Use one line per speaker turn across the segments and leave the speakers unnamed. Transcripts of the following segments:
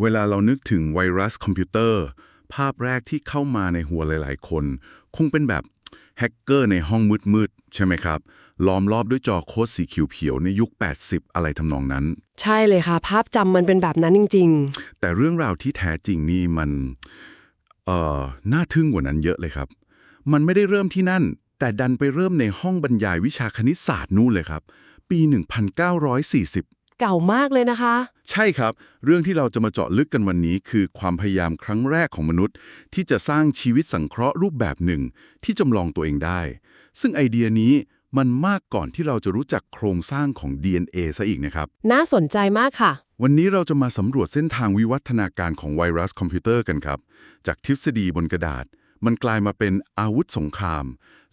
เวลาเรานึกถึงไวรัสคอมพิวเตอร์ ภาพแรกที่เข้ามาในหัวหลายๆ คน คงเป็นแบบแฮกเกอร์ในห้องมืดๆ ใช่ไหมครับ ล้อมรอบด้วยจอโค้ดสีเขียวๆในยุค 80 อะไรทำนองนั้น
ใช่เลยค่ะ ภาพจำมันเป็นแบบนั้นจริง
แต่เรื่องราวที่แท้จริงนี่มัน เอ่อ น่าทึ่งกว่านั้นเยอะเลยครับ มันไม่ได้เริ่มที่นั่น แต่ดันไปเริ่มในห้องบรรยายวิชาคณิตศาสตร์นู่นเลยครับ ปี 1940
ๆ เก่ามากเลยนะคะ
ใช่ครับ เรื่องที่เราจะมาเจาะลึกกันวันนี้คือความพยายามครั้งแรกของมนุษย์ ที่จะสร้างชีวิตสังเคราะห์รูปแบบหนึ่ง ที่จำลองตัวเองได้ ซึ่งไอเดียนี้มันมากก่อนที่เราจะรู้จักโครงสร้างของ DNA ซะอีกนะครับ
น่าสนใจมากค่ะ
วันนี้เราจะมาสำรวจเส้นทางวิวัฒนาการของไวรัสคอมพิวเตอร์กันครับ จากทฤษฎีบนกระดาษ มันกลายมาเป็นอาวุธสงคราม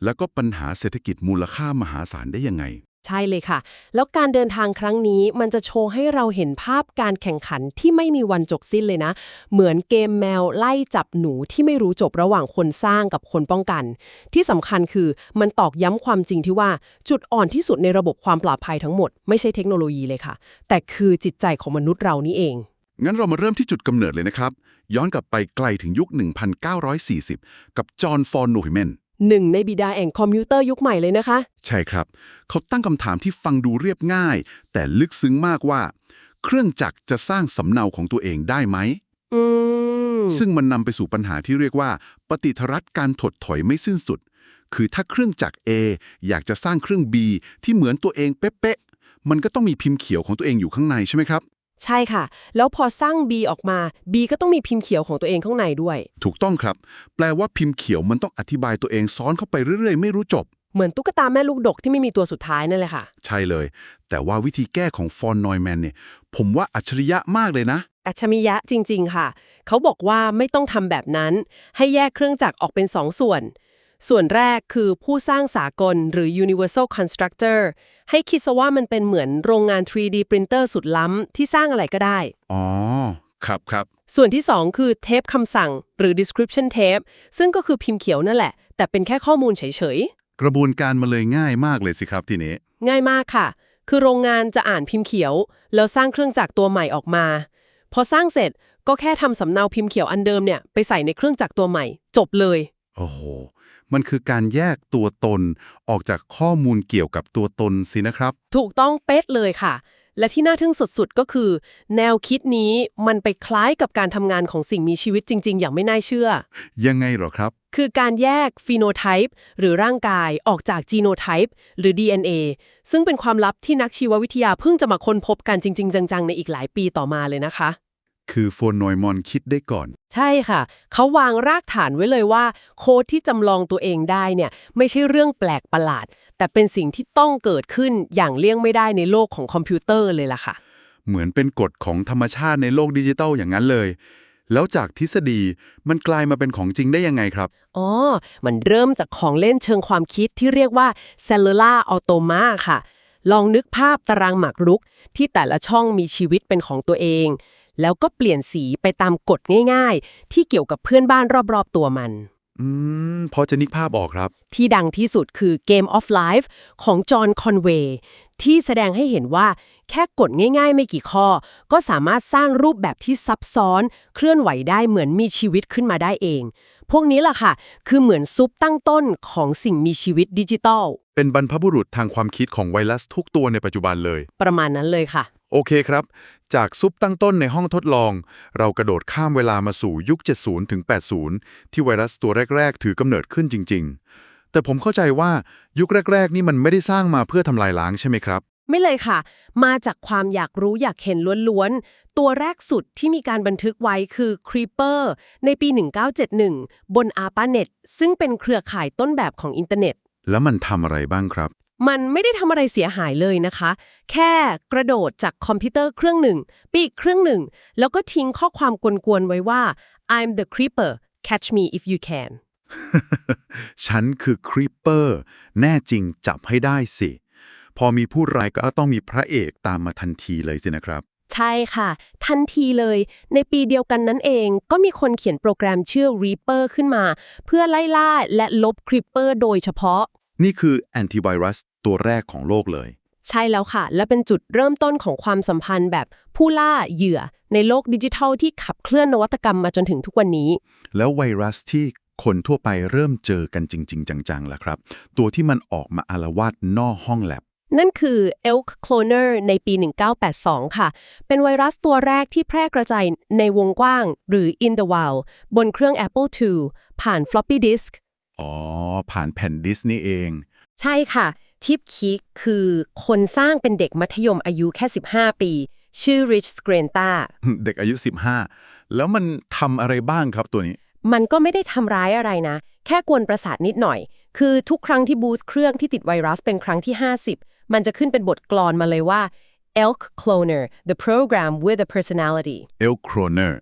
แล้วก็ปัญหาเศรษฐกิจมูลค่ามหาศาลได้ยังไง
ใช่เลยค่ะ แล้วการเดินทางครั้งนี้มันจะโชว์ให้เราเห็นภาพการแข่งขันที่ไม่มีวันจบสิ้นเลยนะ เหมือนเกมแมวไล่จับหนูที่ไม่รู้จบระหว่างคนสร้างกับคนป้องกัน ที่สำคัญคือมันตอกย้ำความจริงที่ว่าจุดอ่อนที่สุดในระบบความปลอดภัยทั้งหมด ไม่ใช่เทคโนโลยีเลยค่ะ แต่คือจิตใจของมนุษย์เรานี่เอง
งั้นเรามาเริ่มที่จุดกำเนิดเลยนะครับ ย้อนกลับไปไกลถึงยุค 1940 กับจอห์นฟอร์นโนยแมน
หนึ่งในบิดาแห่งคอมพิวเตอร์ยุคใหม่เลยนะคะ
ใช่ครับ เขาตั้งคำถามที่ฟังดูเรียบง่าย แต่ลึกซึ้งมากว่า เครื่องจักรจะสร้างสำเนาของตัวเองได้ไหม
อืม
ซึ่งมันนำไปสู่ปัญหาที่เรียกว่า ปฏิทรัฐการถดถอยไม่สิ้นสุด คือถ้าเครื่องจักร A อยากจะสร้างเครื่อง B ที่เหมือนตัวเองเป๊ะๆมันก็ต้องมีพิมพ์เขียวของตัวเองอยู่ข้างในใช่ไหมครับ
ใช่ค่ะ แล้วพอสร้าง B ออกมา B ก็ต้องมีพิมพ์เขียวของตัวเองข้างในด้วย
ถูกต้องครับ แปลว่าพิมพ์เขียวมันต้องอธิบายตัวเองซ้อนเข้าไปเรื่อยๆ ไม่รู้จบ
เหมือนตุ๊กตาแม่ลูกดกที่ไม่มีตัวสุดท้ายนั่นแหละค่ะ
ใช่เลย แต่ว่าวิธีแก้ของฟอนนอยแมนเนี่ย ผมว่าอัจฉริยะมากเลยนะ
อัจฉริยะจริง ๆ ค่ะ เขาบอกว่าไม่ต้องทำแบบนั้น ให้แยกเครื่องจักรออกเป็นสองส่วน ส่วนแรกคือผู้สร้างสากลหรือ universal constructor ให้คิดซะว่ามันเป็นเหมือนโรงงาน 3D printer สุดล้ำที่สร้างอะไรก็ได้
อ๋อ ครับครับ
ส่วนที่ 2 คือเทปคำสั่งหรือ description tape ซึ่งก็คือพิมพ์เขียวนั่นแหละ แต่เป็นแค่ข้อมูลเฉย
กระบวนการมาเลยง่ายมากเลยสิครับทีนี้
ๆ ง่ายมากค่ะ คือโรงงานจะอ่านพิมพ์เขียว แล้วสร้างเครื่องจักรตัวใหม่ออกมา พอสร้างเสร็จก็แค่ทำสำเนาพิมพ์เขียวอันเดิมเนี่ยไปใส่ในเครื่องจักรตัวใหม่ จบเลย
โอ้โห มันคือการแยกตัวตนออกจากข้อมูลเกี่ยวกับตัวตนสินะครับ
ถูกต้องเป๊ะเลยค่ะ และที่น่าทึ่งสุดๆ ก็คือ แนวคิดนี้มันไปคล้ายกับการทำงานของสิ่งมีชีวิตจริง ๆ อย่างไม่น่าเชื่อ
ยังไงเหรอครับ
คือการแยกฟีโนไทป์หรือร่างกายออกจากจีโนไทป์หรือ DNA ซึ่งเป็นความลับที่นักชีววิทยาเพิ่งจะมาค้นพบกันจริง ๆ จังๆ ในอีกหลายปีต่อมาเลยนะคะ
คือโฟนนอยมอนคิดได้ก่อน
ใช่ค่ะ เขาวางรากฐานไว้เลยว่า โค้ดที่จำลองตัวเองได้เนี่ยไม่ใช่เรื่องแปลกประหลาด แต่เป็นสิ่งที่ต้องเกิดขึ้นอย่างเลี่ยงไม่ได้ในโลกของคอมพิวเตอร์เลยล่ะค่ะ
เหมือนเป็นกฎของธรรมชาติในโลกดิจิตัลอย่างนั้นเลย แล้วจากทฤษฎีมันกลายมาเป็นของจริงได้ยังไงครับ
อ๋อ มันเริ่มจากของเล่นเชิงความคิดที่เรียกว่า cellular automa ค่ะลองนึกภาพตารางหมากรุกที่แต่ละช่องมีชีวิตเป็นของตัวเอง แล้วก็เปลี่ยนสีไปตามกฎง่ายๆ ที่เกี่ยวกับเพื่อนบ้านรอบๆตัวมัน
อืม พอจะนึกภาพออกครับ
ที่ดังที่สุดคือ Game of Life ของจอห์นคอนเวย์ที่แสดงให้เห็นว่าแค่กดง่าย ๆ ไม่กี่ข้อ ก็สามารถสร้างรูปแบบที่ซับซ้อน เคลื่อนไหวได้เหมือนมีชีวิตขึ้นมาได้เอง พวกนี้ล่ะค่ะ คือเหมือนซุปตั้งต้นของสิ่งมีชีวิตดิจิตอล
เป็นบรรพบุรุษทางความคิดของไวรัสทุกตัวในปัจจุบันเลย
ประมาณนั้นเลยค่ะ
โอเคครับ จากซุปตั้งต้นในห้องทดลอง เรากระโดดข้ามเวลามาสู่ยุค 70ถึง80 ที่ไวรัสตัวแรก ๆ ถือกำเนิดขึ้นจริง ๆ แต่ผมเข้าใจว่ายุคแรก ๆ นี่มันไม่ได้สร้างมาเพื่อทำลายล้างใช่ไหมครับ
ไม่เลยค่ะ มาจากความอยากรู้อยากเห็นล้วนๆ ตัวแรกสุดที่มีการบันทึกไว้คือ Creeper ในปี 1971 บน ARPANET ซึ่งเป็นเครือข่ายต้นแบบของอินเทอร์เน็ต
แล้วมันทำอะไรบ้างครับ
มันไม่ได้ทำอะไรเสียหายเลยนะคะ แค่กระโดดจากคอมพิวเตอร์เครื่องหนึ่งไปอีกเครื่องหนึ่ง แล้วก็ทิ้งข้อความกวนๆไว้ว่า I'm the creeper catch me if you can
ฉันคือครีปเปอร์แน่จริงจับให้ได้สิ พอมีผู้ร้ายก็ต้องมีพระเอกตามมาทันทีเลยสินะครับ
ใช่ค่ะ ทันทีเลย ในปีเดียวกันนั้นเอง ก็มีคนเขียนโปรแกรมชื่อ Reaper ขึ้นมา เพื่อไล่ล่าและลบ Creeper โดยเฉพาะ
นี่คือแอนติไวรัส ตัวแรกของโลกเลย
ใช่แล้วค่ะ และเป็นจุดเริ่มต้นของความสัมพันธ์แบบผู้ล่าเหยื่อ ในโลกดิจิทัลที่ขับเคลื่อนนวัตกรรมมาจนถึงทุกวันนี้
แล้วไวรัสที่คนทั่วไปเริ่มเจอกันจริง ๆ จังๆล่ะครับ ตัวที่มันออกมาอารวาสนอกห้องแลบ
นั่นคือ Elk Cloner ในปี 1982 ค่ะ เป็นไวรัสตัวแรกที่แพร่กระจายในวงกว้าง หรือ in the wild บนเครื่อง Apple II ผ่าน floppy disk
อ๋อ ผ่านแผ่นดิสนี่เอง
ใช่ค่ะ ทิปคิกคือคนสร้างเป็นเด็กมัธยมอายุแค่ 15 ปี ชื่อ Rich Skrenta
เด็กอายุ 15 แล้วมันทำอะไรบ้างครับตัวนี้
มันก็ไม่ได้ทำร้ายอะไรนะ แค่กวนประสาทนิดหน่อย คือทุกครั้งที่บูตเครื่องที่ติดไวรัสเป็นครั้งที่ 50 มันจะขึ้นเป็นบทกลอนมาเลยว่า Elk Cloner the program with a personality
e l c r o n e r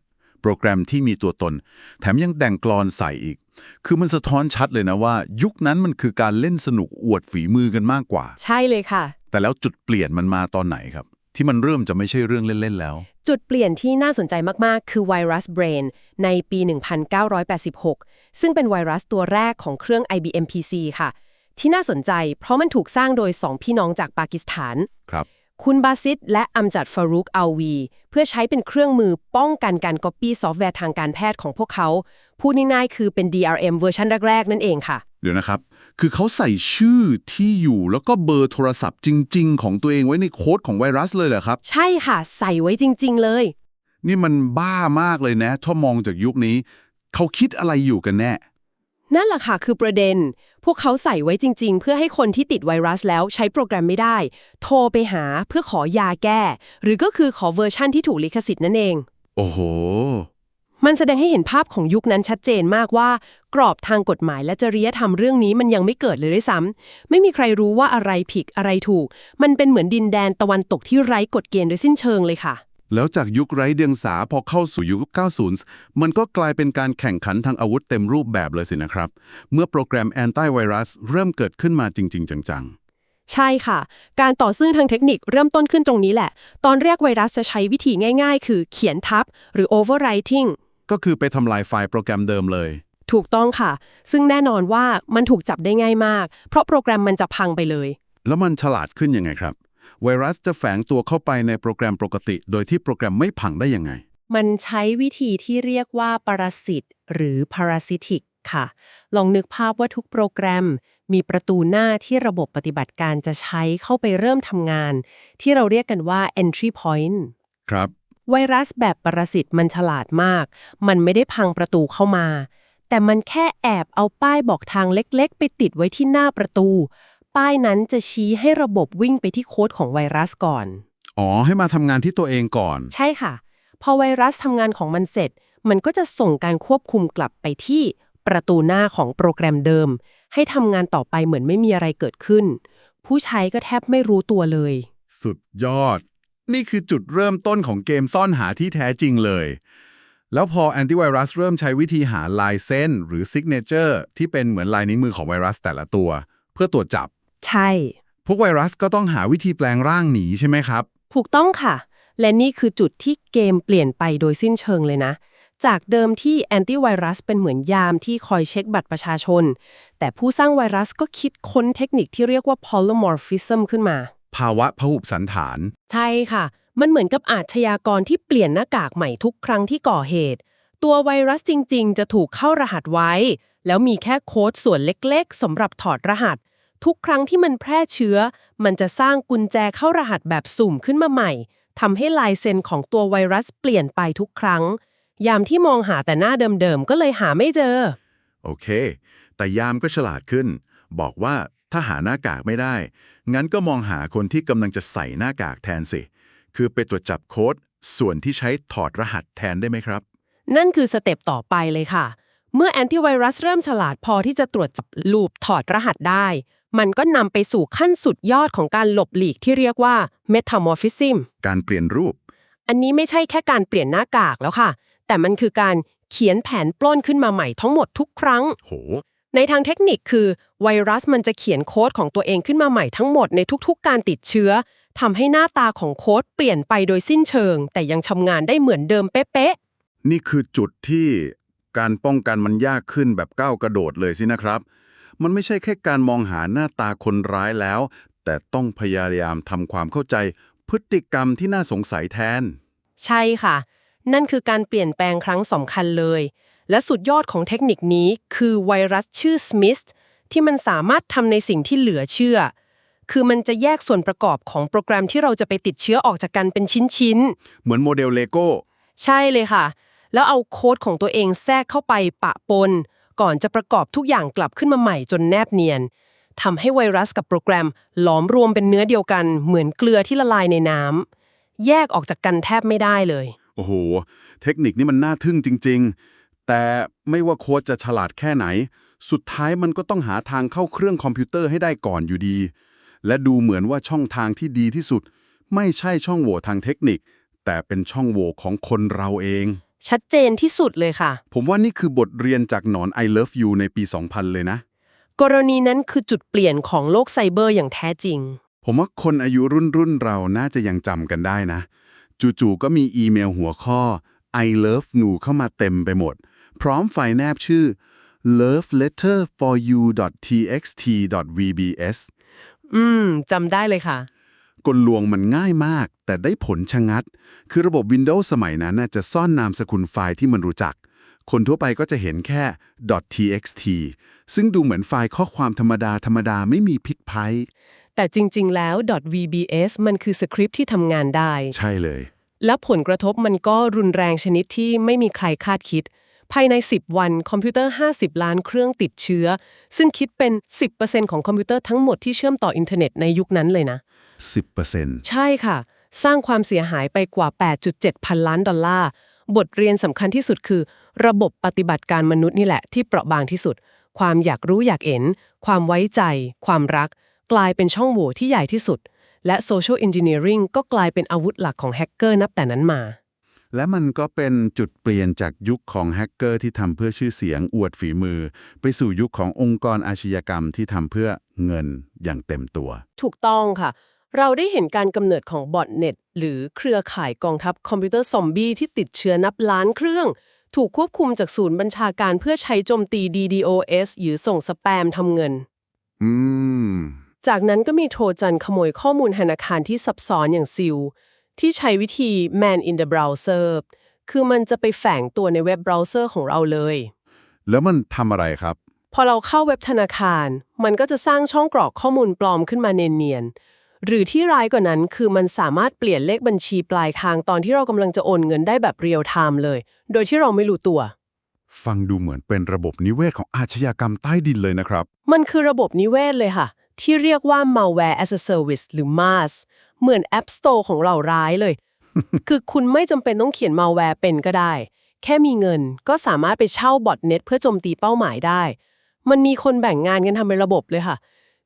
โปรแกรมที่มีตัวตน แถมยังแต่งกลอนใส่อีก คือมันสะท้อนชัดเลยนะว่า ยุคนั้นมันคือการเล่นสนุกอวดฝีมือกันมากกว่า
ใช่เลยค่ะ
แต่แล้วจุดเปลี่ยนมันมาตอนไหนครับ ที่มันเริ่มจะไม่ใช่เรื่องเล่น ๆ แล้ว
จุดเปลี่ยนที่น่าสนใจมากๆ คือไวรัส Brain ในปี 1986 ซึ่งเป็นไวรัสตัวแรกของเครื่อง IBM PC ค่ะ ที่น่าสนใจเพราะมันถูกสร้างโดย 2 พี่น้องจากปากีสถาน
ครับ
คุณบาซิดและอัมจัดฟารุกอัลวี เพื่อใช้เป็นเครื่องมือป้องกันการก๊อปปี้ซอฟต์แวร์ทางการแพทย์ของพวกเขา พูดง่ายๆคือเป็น DRM เวอร์ชันแรก ๆ นั่นเองค่ะ
เดี๋ยวนะครับ คือเขาใส่ชื่อที่อยู่แล้วก็เบอร์โทรศัพท์จริง ๆ ของตัวเองไว้ในโค้ดของไวรัสเลยเหรอครับ
ใช่ค่ะ ใส่ไว้จริง ๆ เลย
นี่มันบ้ามากเลยนะถ้ามองจากยุคนี้ เขาคิดอะไรอยู่กันแน่
นั่นแหละค่ะคือประเด็นพวกเขาใส่ไว้จริง ๆ เพื่อให้คนที่ติดไวรัสแล้วใช้โปรแกรมไม่ได้ โทรไปหาเพื่อขอยาแก้ หรือก็คือขอเวอร์ชั่นที่ถูกลิขสิทธิ์นั่นเอง
โอ้โห
มันแสดงให้เห็นภาพของยุคนั้นชัดเจนมากว่า กรอบทางกฎหมายและจริยธรรมเรื่องนี้มันยังไม่เกิดเลยด้วยซ้ำไม่มีใครรู้ว่าอะไรผิดอะไรถูก มันเป็นเหมือนดินแดนตะวันตกที่ไร้กฎเกณฑ์โดยสิ้นเชิงเลยค่ะ
แล้วจากยุคไร้เดียงสาพอเข้าสู่ยุค 90 มันก็กลายเป็นการแข่งขันทางอาวุธเต็มรูปแบบเลยสินะครับ เมื่อโปรแกรมแอนตี้ไวรัสเริ่มเกิดขึ้นมาจริง ๆ จัง
ใช่ค่ะ การต่อสู้ทางเทคนิคเริ่มต้นขึ้นตรงนี้แหละ ตอนแรกไวรัสจะใช้วิธีง่ายๆ คือเขียนทับ หรือ overwriting
ๆก็คือไปทำลายไฟล์โปรแกรมเดิมเลย
ถูกต้องค่ะ ซึ่งแน่นอนว่ามันถูกจับได้ง่ายมาก เพราะโปรแกรมมันจะพังไปเลย
แล้วมันฉลาดขึ้นยังไงครับ ไวรัสจะแฝงตัวเข้าไปในโปรแกรมปกติ โดยที่โปรแกรมไม่พังได้ยังไง
มันใช้วิธีที่เรียกว่าปรสิตหรือ parasitic ค่ะ ลองนึกภาพว่าทุกโปรแกรม มีประตูหน้าที่ระบบปฏิบัติการจะใช้เข้าไปเริ่มทำงาน ที่เราเรียกกันว่า entry point
ครับ
ไวรัสแบบปรสิตมันฉลาดมาก มันไม่ได้พังประตูเข้ามา แต่มันแค่แอบเอาป้ายบอกทางเล็กๆ ไปติดไว้ที่หน้าประตู ป้ายนั้นจะชี้ให้ระบบวิ่งไปที่โค้ดของไวรัสก่อน
อ๋อ ให้มาทำงานที่ตัวเองก่อน
ใช่ค่ะ พอไวรัสทำงานของมันเสร็จ มันก็จะส่งการควบคุมกลับไปที่ประตูหน้าของโปรแกรมเดิม ให้ทำงานต่อไปเหมือนไม่มีอะไรเกิดขึ้น ผู้ใช้ก็แทบไม่รู้ตัวเลย
สุดยอด นี่คือจุดเริ่มต้นของเกมซ่อนหาที่แท้จริงเลย แล้วพอแอนติไวรัสเริ่มใช้วิธีหาลายเส้น หรือซิกเนเจอร์ที่เป็นเหมือนลายนิ้วมือของไวรัสแต่ละตัว เพื่อตรวจจับ
ใช่
พวกไวรัสก็ต้องหาวิธีแปลงร่างหนีใช่ไหมครับ
ถูกต้องค่ะ และนี่คือจุดที่เกมเปลี่ยนไปโดยสิ้นเชิงเลยนะ จากเดิมที่แอนติไวรัสเป็นเหมือนยามที่คอยเช็คบัตรประชาชน แต่ผู้สร้างไวรัสก็คิดค้นเทคนิคที่เรียกว่า polymorphism ขึ้นมา
ภาวะพหุสันฐาน
ใช่ค่ะ มันเหมือนกับอาชญากรที่เปลี่ยนหน้ากากใหม่ทุกครั้งที่ก่อเหตุ ตัวไวรัสจริง ๆ จะถูกเข้ารหัสไว้ แล้วมีแค่โค้ดส่วนเล็กๆสำหรับถอดรหัส ทุกครั้งที่มันแพร่เชื้อ มันจะสร้างกุญแจเข้ารหัสแบบสุ่มขึ้นมาใหม่ทำให้ลายเซ็นของตัวไวรัสเปลี่ยนไปทุกครั้ง ยามที่มองหาแต่หน้าเดิมๆ ก็เลยหาไม่เจอ
โอเค แต่ยามก็ฉลาดขึ้น บอกว่าถ้าหาหน้ากากไม่ได้ งั้นก็มองหาคนที่กำลังจะใส่หน้ากากแทนสิ คือไปตรวจจับโค้ด ส่วนที่ใช้ถอดรหัสแทนได้ไหมครับ
นั่นคือสเต็ปต่อไปเลยค่ะ เมื่อแอนติไวรัสเริ่มฉลาดพอที่จะตรวจจับลูปถอดรหัสได้ มันก็นำไปสู่ขั้นสุดยอดของการหลบหลีกที่เรียกว่า metamorphism
การเปลี่ยนรูป
อันนี้ไม่ใช่แค่การเปลี่ยนหน้ากากแล้วค่ะ แต่มันคือการเขียนแผนปล้นขึ้นมาใหม่ทั้งหมดทุกครั้ง
โห
ในทางเทคนิคคือ ไวรัสมันจะเขียนโค้ดของตัวเองขึ้นมาใหม่ทั้งหมดในทุกๆ การติดเชื้อทำให้หน้าตาของโค้ดเปลี่ยนไปโดยสิ้นเชิง แต่ยังทำงานได้เหมือนเดิมเป๊ะๆ
นี่คือจุดที่การป้องกันมันยากขึ้นแบบก้าวกระโดดเลยสินะครับ มันไม่ใช่แค่การมองหาหน้าตาคนร้ายแล้ว แต่ต้องพยายามทำความเข้าใจ พฤติกรรมที่น่าสงสัยแทน
ใช่ค่ะ นั่นคือการเปลี่ยนแปลงครั้งสำคัญเลย และสุดยอดของเทคนิคนี้คือไวรัสชื่อ Smith ที่มันสามารถทำในสิ่งที่เหลือเชื่อ คือมันจะแยกส่วนประกอบของโปรแกรมที่เราจะไปติดเชื้อออกจากกันเป็นชิ้น
เหมือนโมเดลเลโก้
ๆใช่เลยค่ะ แล้วเอาโค้ดของตัวเองแทรกเข้าไปปะปน ก่อนจะประกอบทุกอย่างกลับขึ้นมาใหม่จนแนบเนียนทำให้ไวรัสกับโปรแกรมหลอมรวมเป็นเนื้อเดียวกัน เหมือนเกลือที่ละลายในน้ำแยกออกจากกันแทบไม่ได้เลย
โอ้โห เทคนิคนี้มันน่าทึ่งจริง ๆ แต่ไม่ว่าโค้ดจะฉลาดแค่ไหน สุดท้ายมันก็ต้องหาทางเข้าเครื่องคอมพิวเตอร์ให้ได้ก่อนอยู่ดี และดูเหมือนว่าช่องทางที่ดีที่สุด ไม่ใช่ช่องโหว่ทางเทคนิค แต่เป็นช่องโหว่ของคนเราเอง
ชัดเจนที่สุดเลยค่ะ
ผมว่านี่คือบทเรียนจากหนอน I Love You ในปี 2000 เลยนะ
กรณีนั้นคือจุดเปลี่ยนของโลกไซเบอร์อย่างแท้จริง
ผมว่าคนอายุรุ่นรุ่นเราน่าจะยังจำกันได้นะ จู่ๆก็มีอีเมลหัวข้อ I love you เข้ามาเต็มไปหมด พร้อมไฟล์แนบชื่อ love letter for you txt vbs
อืมจำได้เลยค่ะ
กลลวงมันง่ายมาก แต่ได้ผลชะงัด คือระบบ Windows สมัยนั้นน่ะจะซ่อนนามสกุลไฟล์ที่มันรู้จัก คนทั่วไปก็จะเห็นแค่ .txt ซึ่งดูเหมือนไฟล์ข้อความธรรมดาธรรมดาไม่มีพิษภัย
แต่จริง ๆ แล้ว .vbs มันคือสคริปต์ที่ทำงานได้
ใช่เลย
และผลกระทบมันก็รุนแรงชนิดที่ไม่มีใครคาดคิดภายใน 10 วันคอมพิวเตอร์ 50 ล้านเครื่องติดเชื้อ ซึ่งคิดเป็น 10%ของคอมพิวเตอร์ทั้งหมดที่เชื่อมต่ออินเทอร์เน็ตในยุคนั้นเลยนะ
10%
ใช่ค่ะ สร้างความเสียหายไปกว่า 8.7 พันล้านดอลลาร์ บทเรียนสำคัญที่สุดคือ ระบบปฏิบัติการมนุษย์นี่แหละที่เปราะบางที่สุด ความอยากรู้อยากเห็น ความไว้ใจ ความรัก กลายเป็นช่องโหว่ที่ใหญ่ที่สุด และ Social Engineering ก็กลายเป็นอาวุธหลักของแฮกเกอร์นับแต่นั้นมา
และมันก็เป็นจุดเปลี่ยนจากยุคของแฮกเกอร์ที่ทำเพื่อชื่อเสียงอวดฝีมือ ไปสู่ยุคขององค์กรอาชญากรรมที่ทำเพื่อเงินอย่างเต็มตัว
ถูกต้องค่ะ เราได้เห็นการกำเนิดของบอทเน็ตหรือเครือข่ายกองทัพคอมพิวเตอร์ซอมบี้ที่ติดเชื้อนับล้านเครื่อง ถูกควบคุมจากศูนย์บัญชาการเพื่อใช้โจมตี DDoS หรือส่งสแปมทำเงิน
อืม
จากนั้นก็มีโทรจันขโมยข้อมูลธนาคารที่ซับซ้อนอย่างซิล ที่ใช้วิธี man in the browser คือมันจะไปแฝงตัวในเว็บเบราว์เซอร์ของเราเลย
แล้วมันทำอะไรครับ
พอเราเข้าเว็บธนาคาร มันก็จะสร้างช่องกรอกข้อมูลปลอมขึ้นมาเนียนๆ หรือที่ร้ายกว่านั้นคือมันสามารถเปลี่ยนเลขบัญชีปลายทางตอนที่เรากำลังจะโอนเงินได้แบบเรียลไทม์เลย โดยที่เราไม่รู้ตัว
ฟังดูเหมือนเป็นระบบนิเวศของอาชญากรรมใต้ดินเลยนะครับ
มันคือระบบนิเวศเลยค่ะ ที่เรียกว่า malware as a service หรือ MAS เหมือน App Store ของเราร้ายเลย คือคุณไม่จำเป็นต้องเขียน malware เป็นก็ได้ แค่มีเงินก็สามารถไปเช่าบอทเน็ตเพื่อโจมตีเป้าหมายได้ มันมีคนแบ่งงานกันทำเป็นระบบเลยค่ะ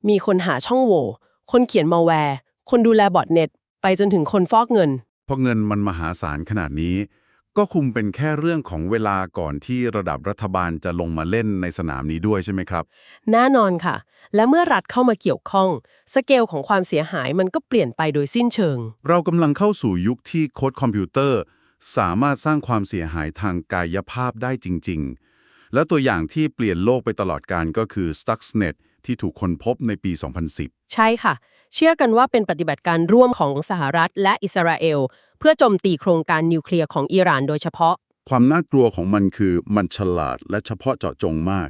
มีคนหาช่องโหว่ คนเขียน malware คนดูแลบอทเน็ต ไปจนถึงคนฟอกเงิน
เพราะเงินมันมหาศาลขนาดนี้ ก็คุมเป็นแค่เรื่องของเวลาก่อนที่ระดับรัฐบาลจะลงมาเล่นในสนามนี้ด้วยใช่ไหมครับ
แน่นอนค่ะ และเมื่อรัฐเข้ามาเกี่ยวข้อง สเกลของความเสียหายมันก็เปลี่ยนไปโดยสิ้นเชิง
เรากำลังเข้าสู่ยุคที่โค้ดคอมพิวเตอร์ สามารถสร้างความเสียหายทางกายภาพได้จริง ๆ และตัวอย่างที่เปลี่ยนโลกไปตลอดการก็คือ Stuxnet ที่ถูกค้นพบในปี 2010
ใช่ค่ะ เชื่อกันว่าเป็นปฏิบัติการร่วมของสหรัฐและอิสราเอล เพื่อโจมตีโครงการนิวเคลียร์ของอิหร่านโดยเฉพาะ
ความน่ากลัวของมันคือมันฉลาดและเฉพาะเจาะจงมาก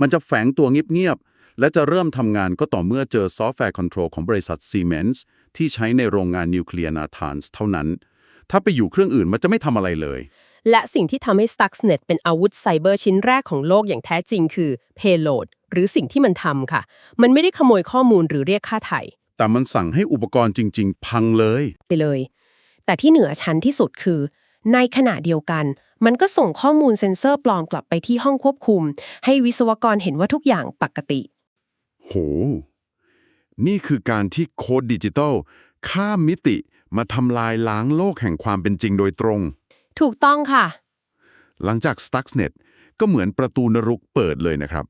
มันจะแฝงตัวเงียบๆ และจะเริ่มทำงานก็ต่อเมื่อเจอซอฟต์แวร์คอนโทรลของบริษัท Siemens ที่ใช้ในโรงงานนิวเคลียร์นาธานส์เท่านั้น ถ้าไปอยู่เครื่องอื่นมันจะไม่ทำอะไรเลย
และสิ่งที่ทำให้ Stuxnet เป็นอาวุธไซเบอร์ชิ้นแรกของโลกอย่างแท้จริงคือ payload หรือสิ่งที่มันทำค่ะ มันไม่ได้ขโมยข้อมูลหรือเรียกค่าไถ่
แต่มันสั่งให้อุปกรณ์จริง ๆ พังเลย
ไปเลย แต่ที่เหนือชั้นที่สุดคือ ในขณะเดียวกัน มันก็ส่งข้อมูลเซ็นเซอร์ปลอมกลับไปที่ห้องควบคุม ให้วิศวกรเห็นว่าทุกอย่างปกติ
โห นี่คือการที่โค้ดดิจิทัลข้ามมิติมาทำลายล้างโลกแห่งความเป็นจริงโดยตรง
ถูกต้องค่ะ
หลังจาก Stuxnet ก็เหมือนประตูนรกเปิดเลยนะครับ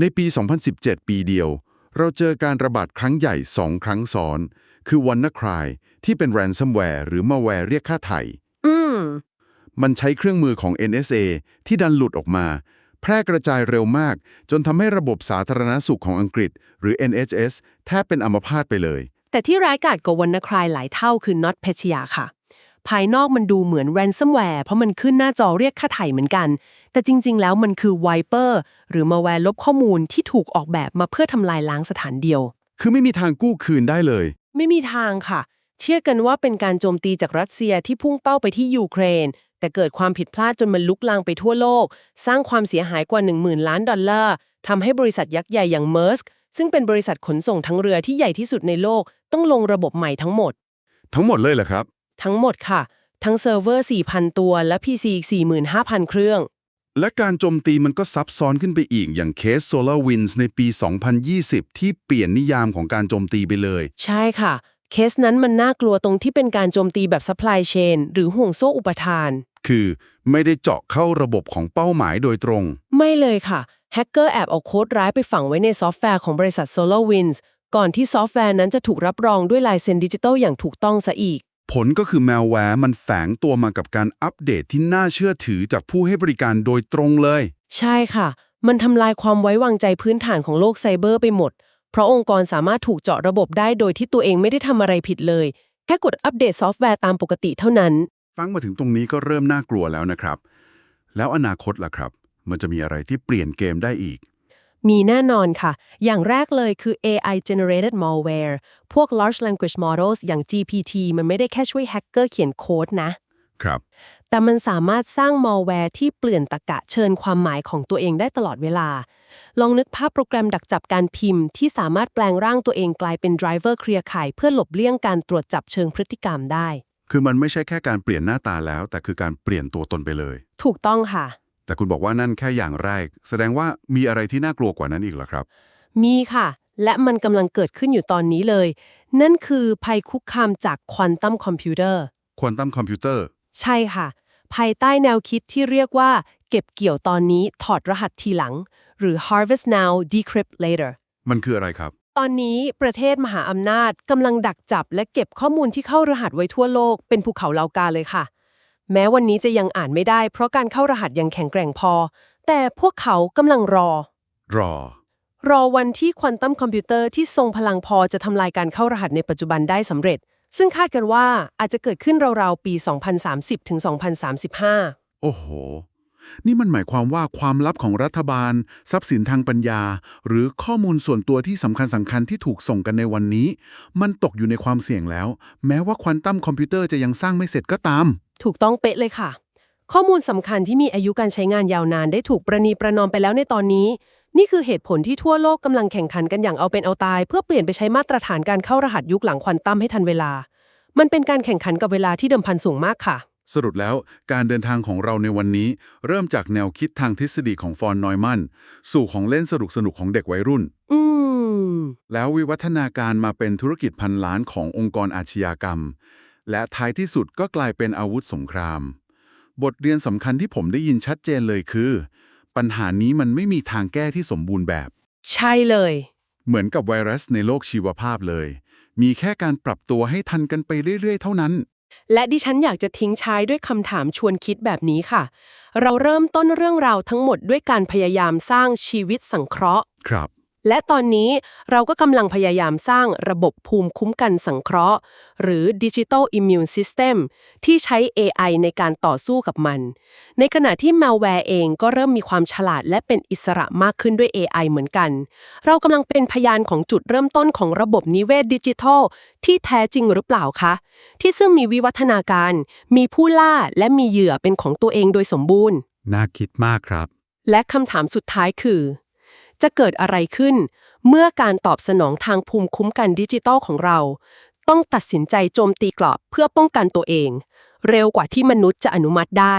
ในปี 2017 ปีเดียว เราเจอการระบาดครั้งใหญ่ 2 ครั้งซ้อน คือ WannaCry ที่เป็น ransomware หรือ malware เรียกค่าไถ่
อืม
มันใช้เครื่องมือของ NSA ที่ดันหลุดออกมาผพร่กระจายเร็วมาก จนทำให้ระบบสาธารณสุขของอังกฤษ หรือ NHS แทบเป็นอัมพาตไปเลย
แต่ที่ร้ายกาจกว่าวันนครายหลายเท่าคือ not เพชยาค่ะ ภายนอกมันดูเหมือน ransomware เพราะมันขึ้นหน้าจอเรียกค่าไถ่เหมือนกัน แต่จริง ๆ แล้วมันคือ wiper หรือ malware ลบข้อมูลที่ถูกออกแบบมาเพื่อทำลายล้างสถานเดียว
คือไม่มีทางกู้คืนได้เลย
ไม่มีทางค่ะ เชื่อกันว่าเป็นการโจมตีจากรัสเซียที่พุ่งเป้าไปที่ยูเครน แต่เกิดความผิดพลาดจนมันลุกลามไปทั่วโลก สร้างความเสียหายกว่า 10,000 ล้านดอลลาร์ทำให้บริษัทยักษ์ใหญ่อย่าง Maersk ซึ่งเป็นบริษัทขนส่งทั้งเรือที่ใหญ่ที่สุดในโลก ต้องลงระบบใหม่ทั้งหมด
ทั้งหมดเลยเหรอครับ
ทั้งหมดค่ะ ทั้งเซิร์ฟเวอร์ 4,000 ตัว และ PC อีก 45,000 เครื่อง
และการโจมตีมันก็ซับซ้อนขึ้นไปอีกอย่างเคส SolarWinds ในปี 2020 ที่เปลี่ยนนิยามของการโจมตีไปเลย
ใช่ค่ะ เคสนั้นมันน่ากลัวตรงที่เป็นการโจมตีแบบ supply chain หรือห่วงโซ่อุปทาน
คือไม่ได้เจาะเข้าระบบของเป้าหมายโดยตรง
ไม่เลยค่ะ แฮกเกอร์แอบเอาโค้ดร้ายไปฝังไว้ในซอฟต์แวร์ของบริษัท SolarWinds ก่อนที่ซอฟต์แวร์นั้นจะถูกรับรองด้วยลายเซ็นดิจิทัลอย่างถูกต้องซะอีก
ผลก็คือแมวแวร์มันแฝงตัวมากับการอัปเดตที่น่าเชื่อถือจากผู้ให้บริการโดยตรงเลย
ใช่ค่ะ มันทำลายความไว้วางใจพื้นฐานของโลกไซเบอร์ไปหมด เพราะองค์กรสามารถถูกเจาะระบบได้โดยที่ตัวเองไม่ได้ทำอะไรผิดเลย แค่กดอัปเดตซอฟต์แวร์ตามปกติเท่านั้น
ฟังมาถึงตรงนี้ก็เริ่มน่ากลัวแล้วนะครับ แล้วอนาคตล่ะครับ มันจะมีอะไรที่เปลี่ยนเกมได้อีก
มีแน่นอนค่ะ อย่างแรกเลยคือ AI generated malware พวก large language models อย่าง GPT มันไม่ได้แค่ช่วยแฮกเกอร์เขียนโค้ดนะ
ครับ
แต่มันสามารถสร้าง malware ที่เปลี่ยนตะกะเชิญความหมายของตัวเองได้ตลอดเวลา ลองนึกภาพโปรแกรมดักจับการพิมพ์ ที่สามารถแปลงร่างตัวเองกลายเป็น driver เคลียร์ข่าย เพื่อหลบเลี่ยงการตรวจจับเชิงพฤติกรรมได้
คือมันไม่ใช่แค่การเปลี่ยนหน้าตาแล้ว แต่คือการเปลี่ยนตัวตนไปเลย
ถูกต้องค่ะ
แต่คุณบอกว่านั่นแค่อย่างแรก แสดงว่ามีอะไรที่น่ากลัวกว่านั้นอีกเหรอครับ
มีค่ะ และมันกำลังเกิดขึ้นอยู่ตอนนี้เลย นั่นคือภัยคุกคามจากควอนตัมคอมพิวเตอร์
ควอนตัมคอมพิวเตอร์
ใช่ค่ะ ภายใต้แนวคิดที่เรียกว่า เก็บเกี่ยวตอนนี้ถอดรหัสทีหลัง หรือ harvest now decrypt later
มันคืออะไรครับ
ตอนนี้ประเทศมหาอำนาจกำลังดักจับและเก็บข้อมูลที่เข้ารหัสไว้ทั่วโลกเป็นภูเขาเหลากาเลยค่ะ แม้วันนี้จะยังอ่านไม่ได้ เพราะการเข้ารหัสยังแข็งแกร่งพอ แต่พวกเขากำลังรอ
รอ
รอวันที่ควอนตัมคอมพิวเตอร์ที่ทรงพลังพอจะทำลายการเข้ารหัสในปัจจุบันได้สำเร็จ ซึ่งคาดกันว่าอาจจะเกิดขึ้นราวๆปี 2030ถึง2035
โอ้โห นี่มันหมายความว่าความลับของรัฐบาล ทรัพย์สินทางปัญญา หรือข้อมูลส่วนตัวที่สำคัญสำคัญที่ถูกส่งกันในวันนี้ มันตกอยู่ในความเสี่ยงแล้ว แม้ว่าควอนตัมคอมพิวเตอร์จะยังสร้างไม่เสร็จก็ตาม
ถูกต้องเป๊ะเลยค่ะ ข้อมูลสำคัญที่มีอายุการใช้งานยาวนานได้ถูกประนีประนอมไปแล้วในตอนนี้ นี่คือเหตุผลที่ทั่วโลกกำลังแข่งขันกันอย่างเอาเป็นเอาตาย เพื่อเปลี่ยนไปใช้มาตรฐานการเข้ารหัสยุคหลังควอนตัมให้ทันเวลา มันเป็นการแข่งขันกับเวลาที่เดิมพันสูงมากค่ะ
สรุปแล้วการเดินทางของเราในวันนี้ เริ่มจากแนวคิดทางทฤษฎีของฟอนนอยมันสู่ของเล่นสนุกสนุกๆของเด็กวัยรุ่น
อืม
แล้ววิวัฒนาการมาเป็นธุรกิจพันล้านขององค์กรอาชญากรรม และท้ายที่สุดก็กลายเป็นอาวุธสงคราม บทเรียนสำคัญที่ผมได้ยินชัดเจนเลยคือ ปัญหานี้มันไม่มีทางแก้ที่สมบูรณ์แบบ
ใช่เลย
เหมือนกับไวรัสในโลกชีวภาพเลย มีแค่การปรับตัวให้ทันกันไปเรื่อย ๆ เท่านั้น
และดิฉันอยากจะทิ้งท้ายด้วยคำถามชวนคิดแบบนี้ค่ะ เราเริ่มต้นเรื่องราวทั้งหมดด้วยการพยายามสร้างชีวิตสังเคราะห์
ครับ
และตอนนี้เราก็กำลังพยายามสร้างระบบภูมิคุ้มกันสังเคราะห์ หรือ Digital Immune System ที่ใช้ AI ในการต่อสู้กับมัน ในขณะที่ malware เองก็เริ่มมีความฉลาดและเป็นอิสระมากขึ้นด้วย AI เหมือนกัน เรากำลังเป็นพยานของจุดเริ่มต้นของระบบนิเวศดิจิทัลที่แท้จริงหรือเปล่าคะ ที่ซึ่งมีวิวัฒนาการ มีผู้ล่าและมีเหยื่อเป็นของตัวเองโดยสมบูรณ์
น่าคิดมากครับ
และคำถามสุดท้ายคือ จะเกิดอะไรขึ้น เมื่อการตอบสนองทางภูมิคุ้มกันดิจิทัลของเรา ต้องตัดสินใจโจมตีกลับเพื่อป้องกันตัวเอง เร็วกว่าที่มนุษย์จะอนุมัติได้